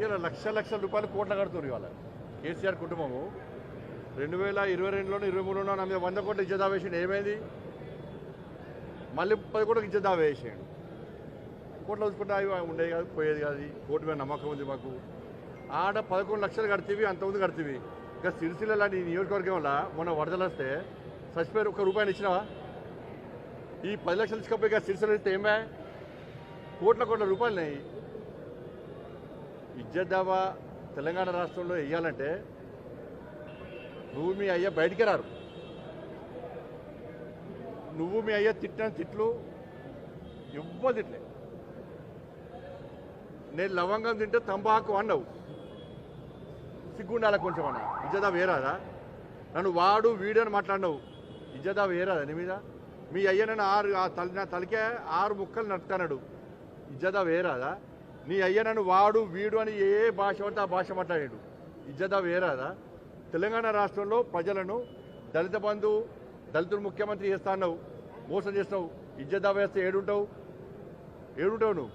ఇలా లక్ష లక్షల రూపాయలు కోట్ల కడుతుంది ఇవాళ. కేసీఆర్ కుటుంబము. రెండు వేల ఇరవై రెండులోనూ ఇరవై మూడులోనూ నా మీద వంద కోట్లు ఇజ్జత్ వేసిండు ఏమైంది? మళ్ళీ పది కోట్లకు ఇచ్చే వేసాడు కోట్లు చూసుకుంటే అవి ఉండేది కాదు పోయేది కాదు. కోర్టు మీద నమ్మకం ఉంది మాకు. ఆడ పదకొండు లక్షలు కడితేవి అంత ఉంది కడితేవి. ఇంకా సిరిసిల్ల లాంటి నియోజకవర్గం వల్ల మొన్న వరదలు వస్తే చచ్చిపోయారు ఒక్క రూపాయలు ఇచ్చినావా? ఈ పది లక్షలు ఇచ్చకపోయి ఇక సిరిసిల్ల ఇస్తే ఏమే కోట్ల కోట్ల రూపాయలున్నాయి ఇజ్జత్ దావా తెలంగాణ రాష్ట్రంలో వేయాలంటే నువ్వు మీ అయ్య బయటికి రారు. నువ్వు మీ అయ్య తిట్టిన తిట్లు ఎవ్వరు తిట్లే నేను లవంగం తింటే తంబాకు అన్నావు. సిగ్గుండాల కొంచెం అన్న. ఇజ్జదా వేరాదా నన్ను వాడు వీడని మాట్లాడినావు. ఇజ్జదా వేరాదా నీ మీద? మీ అయ్య నన్ను ఆరు తల నా తలకే ఆరు ముక్కలు నడుపుతాడు ఇజ్జదా వేరాదా నీ అయ్య నన్ను వాడు వీడు అని ఏ భాష పడితే ఆ భాష మాట్లాడాడు. ఇజ్జదా వేరాదా? తెలంగాణ రాష్ట్రంలో ప్రజలను దళిత బంధు దళితుడు ముఖ్యమంత్రి చేస్తావు మోసం చేస్తావు ఇజ్జత వేస్తే ఏడుంటావు? ఏడుంటావు నువ్వు?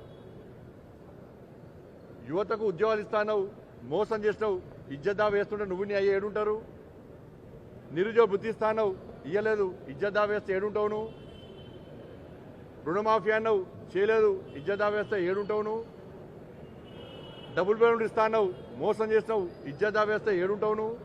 యువతకు ఉద్యోగాలు ఇస్తానవు మోసం చేసినావు ఇజ్జద్దా వేస్తుంటే నువ్వు నీ అయ్యి ఏడుంటారు? నిరుద్యోగ బుద్ధి ఇస్తానవు ఇయ్యలేదు ఇజ్జదా వేస్తే ఏడుంటావు నువ్వు? రుణమాఫీ అన్నావు చేయలేదు ఇజ్జద్దా వేస్తే ఏడుంటావు నువ్వు? డబుల్ బెడ్రూమ్ ఇస్తానవు మోసం చేసినావు. ఇజ్జద్దా వేస్తే ఏడుంటావు నువ్వు?